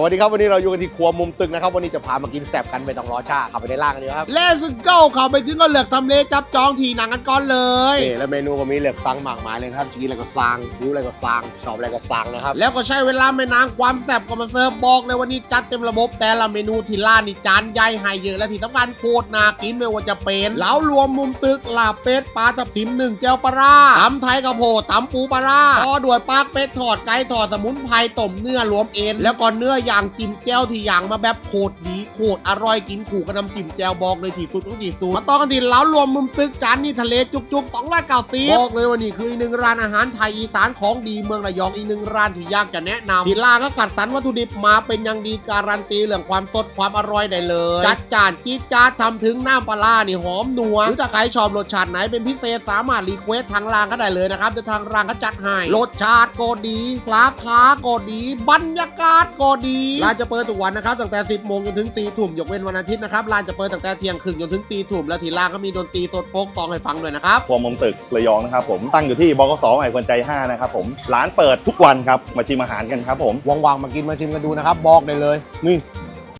สวัสดีครับวันนี้เราอยู่กันที่ครัวมุมตึกนะครับวันนี้จะพามากินแซ่บกันไม่ต้องรอช้าขับไปในล่างกันดีครับเลสโก้เข้าไปถึงก็เลือกทำเลจับจองทีหนังกันก่อนเลยนี่แล้วเมนูก็มีเหลือกฟังมากมายเลยนะครับจะกินอะไรก็สั่งหิวอะไรก็สั่งชอบอะไรก็สั่งนะครับแล้วก็ใช้เวลาไม่นานความแซ่บก็มาเสิร์ฟบอกเลยวันนี้จัดเต็มระบบแต่ละเมนูที่ร้านนี่จานใหญ่ให้เยอะและที่สำคัญโคตรน่ากินไม่ว่าจะเป็นเหลารวมมุมตึกลาบเป็ดปลาทับทิมหนึ่งเจ้าปลาร้าตำไทยกระโพดตำปูปลาร้าต่อด้วยปากเป็ดทอดไก่ทอดสมุนไพรต้มเนื้อรวมเอ็นแล้วก็เนื้อย่างจิ้มแจ่วที่อย่างมาแบบโคตรดีโคตรอร่อยกินขู่กับน้ำจิ้มแจ่วบอกเลยที่สุดของที่สุดมาต่อกันที่เหลารวมมุมตึกจานนี้ทะเลจุกๆสองร้อยเก้าสิบบอกเลยว่านี่คืออีกหนึ่งร้านอาหารไทยอีสานของดีเมืองระยองอีกหนึ่งร้านที่อยากจะแนะนำที่ร้าก็คัดสรรวัตถุดิบมาเป็นอย่างดีการันตีเรื่องความสดความอร่อยได้เลยจัดจานจี๊ดจ๊าดทำถึงน้ำปลาร้านี่หอมนัวหรือถ้าใครชอบรสชาติไหนเป็นพิเศษสามารถรีเควสทางร้านก็ได้เลยนะครับเดี๋ยวทางร้านก็จัดให้รสชาติก็ดีราคาก็ดี บรรยากาศก็ดีร้านจะเปิดทุกวันนะครับตั้งแต่ 10โมงจนถึงตีทุ่มยกเว้นวันอาทิตย์นะครับร้านจะเปิดตั้งแต่เที่ยงครึ่งจนถึงตีทุ่มแล้วที่ร้านก็มีดนตรีสดโฟกซองให้ฟังด้วยนะครับครัวมุมตึกระยองนะครับผมตั้งอยู่ที่บกสใหม่คนใจ5นะครับผมร้านเปิดทุกวันครับมาชิมอาหารกันครับผมว่างๆมากินมาชิมกันดูนะครับบอกได้เลยนี่